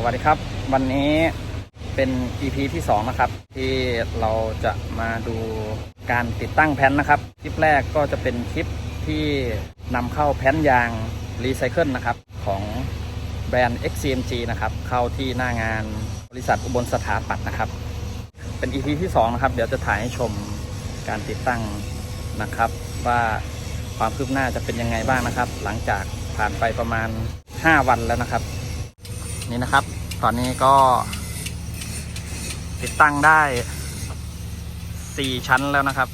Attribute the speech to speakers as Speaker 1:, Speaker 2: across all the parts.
Speaker 1: สวัสดีครับ วันนี้เป็น EP ที่ 2 นะครับ ที่เราจะมาดูการติดตั้งแผ่นนะครับ คลิปแรกก็จะเป็นคลิปที่นำเข้าแผ่นยางรีไซเคิลนะครับ ของแบรนด์ XCMG นะครับ เข้าที่หน้างานบริษัทอุบลสถาปัตย์นะครับ เป็น EP ที่ 2 นะครับ เดี๋ยวจะถ่ายให้ชมการติดตั้งนะครับ ว่าความคืบหน้าจะเป็นยังไงบ้างนะครับ หลังจากผ่านไปประมาณ 5 วันแล้วนะครับ นี่นะครับ ตอนนี้ก็ ติดตั้งได้4ชั้นแล้วนะครับ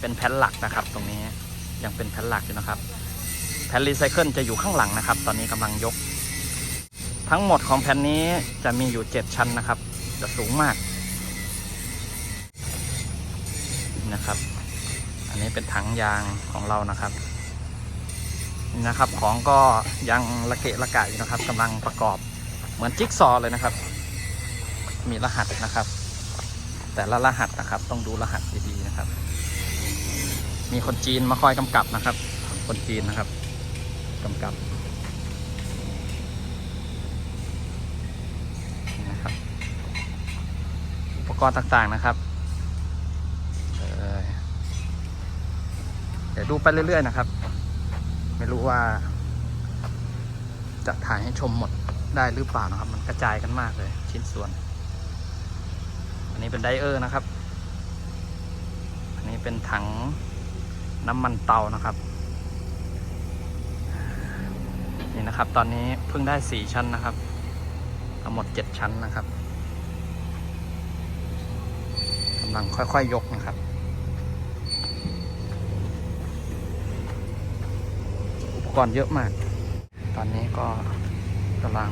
Speaker 1: เป็นแผ่นหลักนะครับ ตรงนี้ยังเป็นแผ่นหลักอยู่นะครับ แผ่นรีไซเคิลจะอยู่ข้างหลังนะครับ ตอนนี้กำลังยก ทั้งหมดของแผ่นนี้จะมีอยู่7ชั้นนะครับ จะสูงมากนะครับ อันนี้เป็นถังยางของเรานะครับนะครับ ของก็ยังระเกะระกะอยู่นะครับกำลังประกอบ มือนจิ๊กซอว์เลยนะครับ มีรหัสนะครับ แต่ละรหัสนะครับ ต้องดูรหัสดีๆนะครับ มีคนจีนมาคอยกำกับนะครับ คนจีนนะครับกำกับนะครับอุปกรณ์ต่างๆนะครับเดี๋ยวดูไปเรื่อยๆนะครับ ไม่รู้ว่า จะถ่ายให้ชมหมด ได้หรือเปล่านะครับ มันกระจายกันมากเลย ชิ้นส่วน อันนี้เป็นไดเออร์นะครับ อันนี้เป็นถังน้ำมันเตานะครับ นี่นะครับ ตอนนี้เพิ่งได้สี่ชั้นนะครับทั้งหมดเจ็ดชั้นนะครับกำลังค่อยๆยกนะครับอุปกรณ์เยอะมาก ตอนนี้ก็ กำลัง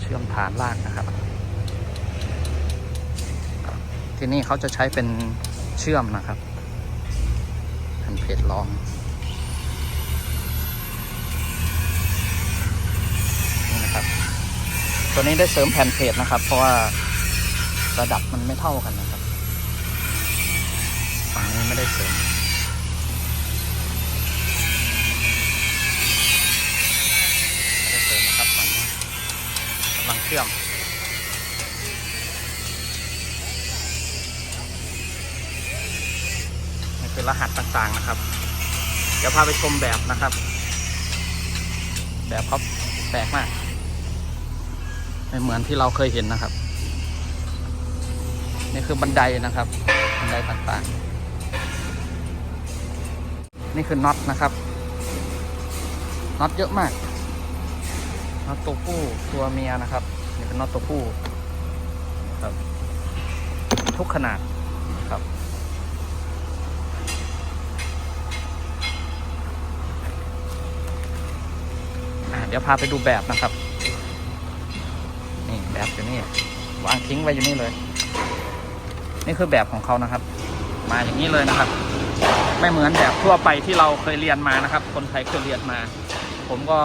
Speaker 1: เชื่อมฐานรากนะครับ ที่นี่เขาจะใช้เป็นเชื่อมนะครับแผ่นเพจรองนี่นะครับ ตัวนี้ได้เสริมแผ่นเพจนะครับ เพราะว่าระดับมันไม่เท่ากันนะครับ ฝั่งนี้ไม่ได้เสริม ลังเชื่อม นี่คือรหัสต่างๆนะครับ เดี๋ยวพาไปชมแบบนะครับ แบบเขาแปลกมาก ไม่เหมือนที่เราเคยเห็นนะครับ นี่คือบันไดนะครับ บันไดต่างๆ นี่คือน็อตนะครับน็อตเยอะมาก น็อตตัวผู้ตัวเมียนะครับนี่เป็นน็อตตัวผู้ครับ ทุกขนาดครับเดี๋ยวพาไปดูแบบนะครับนี่แบบอยู่นี่วางทิ้งไว้อยู่นี่เลย นี่คือแบบของเขานะครับ มาอย่างนี้เลยนะครับ ไม่เหมือนแบบทั่วไปที่เราเคยเรียนมานะครับ คนไทยเคยเรียนมา ผมก็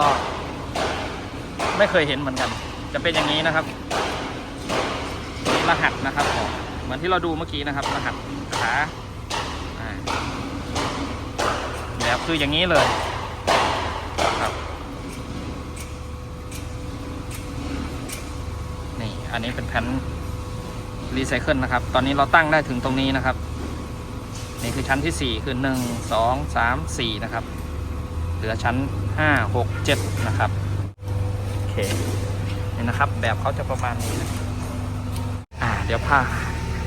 Speaker 1: ไม่เคยเห็นเหมือนกัน จะเป็นอย่างนี้นะครับรหัสนะครับของเหมือนที่เราดูเมื่อกี้นะครับ รหัสขาอ่าแบบคืออย่างนี้เลยครับนี่อันนี้เป็นแผ่นรีไซเคิลนะครับ ตอนนี้เราตั้งได้ถึงตรงนี้นะครับ นี่คือชั้นที่ 4 คือ 1 2 3 4 นะครับ เหลือชั้น 5 6 7 นะครับ โอเคนี่นะครับ แบบเขาจะประมาณนี้นะอ่า เดี๋ยวพา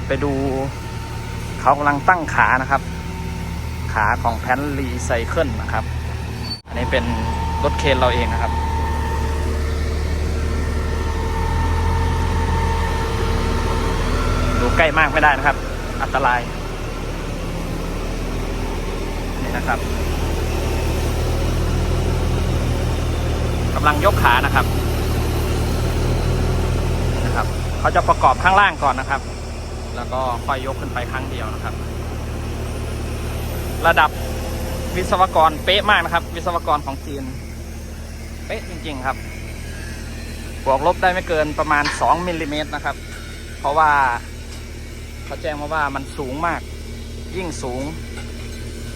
Speaker 1: ไปดูเขากำลังตั้งขานะครับ ขาของแผ่นรีไซเคิลนะครับ อันนี้เป็นรถเคนเราเองนะครับดูใกล้มากไม่ได้นะครับ อันตราย นี่นะครับ กำลังยกขานะครับนะครับเขาจะประกอบข้างล่างก่อนนะครับ แล้วก็ค่อยยกขึ้นไปครั้งเดียวนะครับ ระดับวิศวกรเป๊ะมากนะครับ วิศวกรของจีน เป๊ะจริงๆครับ บวกลบได้ไม่เกินประมาณ 2มิลลิเมตรนะครับ เพราะว่าเขาแจ้งมาว่ามันสูงมาก ยิ่งสูง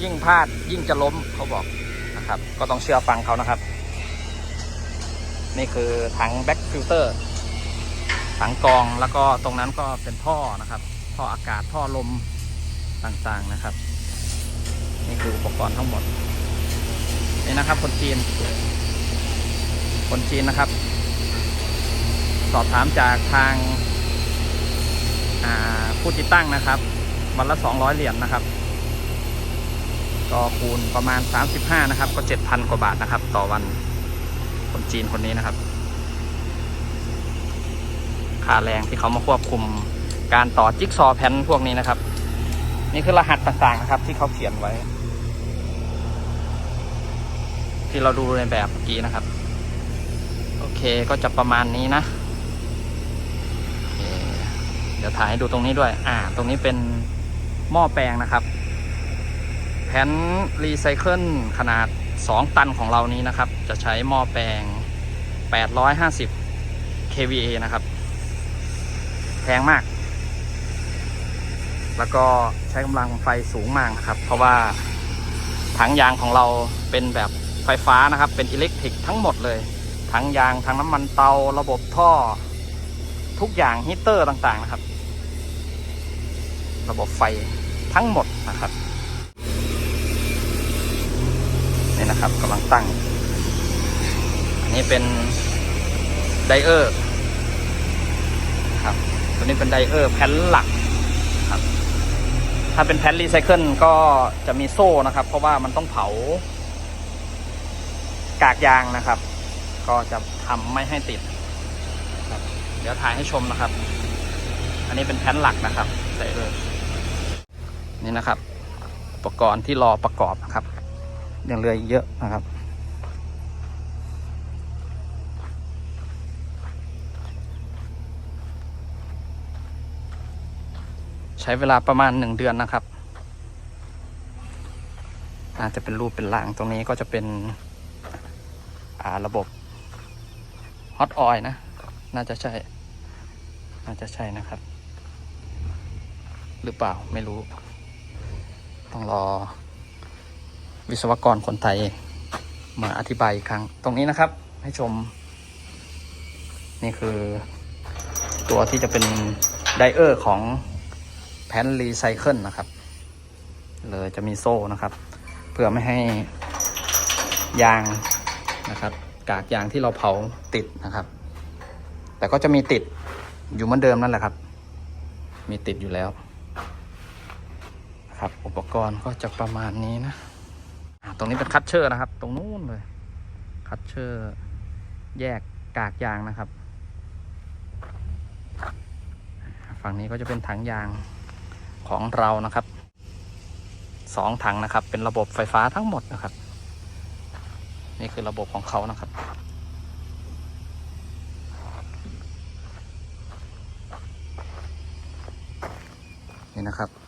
Speaker 1: ยิ่งพลาดยิ่งจะล้มเขาบอกนะครับ ก็ต้องเชื่อฟังเขานะครับ นี่คือถังแบ็กฟิลเตอร์ถังกรองแล้วก็ตรงนั้นก็เป็นท่อนะครับ ท่ออากาศท่อลมต่างๆนะครับ นี่คืออุปกรณ์ทั้งหมด นี่นะครับ คนจีน คนจีนนะครับ สอบถามจากทางาผู้ติดตั้งนะครับ วันละ 200 เหรียญนะครับก็คูณประมาณ 35 นะครับ ก็ 7,000 กว่าบาทนะครับ ต่อวัน คนจีนคนนี้นะครับ ค่าแรงที่เขามาควบคุมการต่อจิ๊กซอว์แผ่นพวกนี้นะครับ นี่คือรหัสต่างๆนะครับ ที่เขาเขียนไว้ ที่เราดูในแบบเมื่อกี้นะครับ โอเคก็จะประมาณนี้นะเเดี๋ยวถ่ายให้ดูตรงนี้ด้วย อ่า ตรงนี้เป็นหม้อแปลงนะครับ แผ่นรีไซเคิลขนาด 2 ตันของเรานี้นะครับ จะใช้หม้อแปลง 850 kVA นะครับ แพงมาก แล้วก็ใช้กำลังไฟสูงมากนะครับ เพราะว่าถังยางของเราเป็นแบบไฟฟ้านะครับ เป็นอิเล็กทริกทั้งหมดเลย ทั้งยาง ทั้งน้ำมันเตา ระบบท่อ ทุกอย่างฮีเตอร์ต่างๆนะครับ ระบบไฟทั้งหมดนะครับ นะครับกำลังตั้ง อันนี้เป็นไดเออร์ครับตัวนี้เป็นไดเออร์แผ่นหลักครับ ถ้าเป็นแผ่นรีไซเคิลก็จะมีโซ่นะครับ เพราะว่ามันต้องเผากากยางนะครับ ก็จะทำไม่ให้ติดเดี๋ยวถ่ายให้ชมนะครับ อันนี้เป็นแผ่นหลักนะครับไดเออร์นี่นะครับ อุปกรณ์ที่รอประกอบนะครับ ยังเหลืออีกเยอะนะครับ ใช้เวลาประมาณหนึ่งเดือนนะครับอาจจะเป็นรูปเป็นร่างตรงนี้ก็จะเป็นอ่าระบบฮอตออยนะ น่าจะใช่ น่าจะใช่นะครับ หรือเปล่าไม่รู้ ต้องรอ วิศวกรคนไทยมาอธิบายอีกครั้ง ตรงนี้นะครับ ให้ชม นี่คือตัวที่จะเป็นไดเออร์ของแผ่นรีไซเคิลนะครับ เลยจะมีโซ่นะครับ เพื่อไม่ให้ยางนะครับ กากยางที่เราเผาติดนะครับ แต่ก็จะมีติดอยู่เหมือนเดิมนั่นแหละครับ มีติดอยู่แล้วครับอุปกรณ์ก็จะประมาณนี้นะ ตรงนี้เป็นคัตเชอร์นะครับ ตรงนู้นเลย คัตเชอร์ แยกกากยางนะครับ ฝั่งนี้ก็จะเป็นถังยางของเรานะครับสองถังนะครับ เป็นระบบไฟฟ้าทั้งหมดนะครับ นี่คือระบบของเขานะครับนี่นะครับ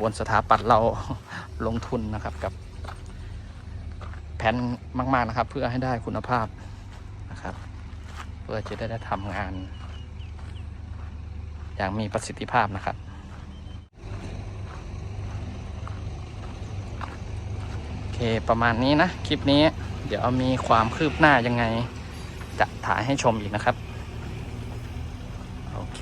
Speaker 1: บนสถาปัตย์เราลงทุนนะครับกับแผนมาก ๆ นะครับ เพื่อให้ได้คุณภาพนะครับ เพื่อจะได้ได้ทำงาน อย่างมีประสิทธิภาพนะครับโอเคประมาณนี้นะ คลิปนี้เดี๋ยวมีความคืบหน้ายังไง จะถ่ายให้ชมอีกนะครับ โอเค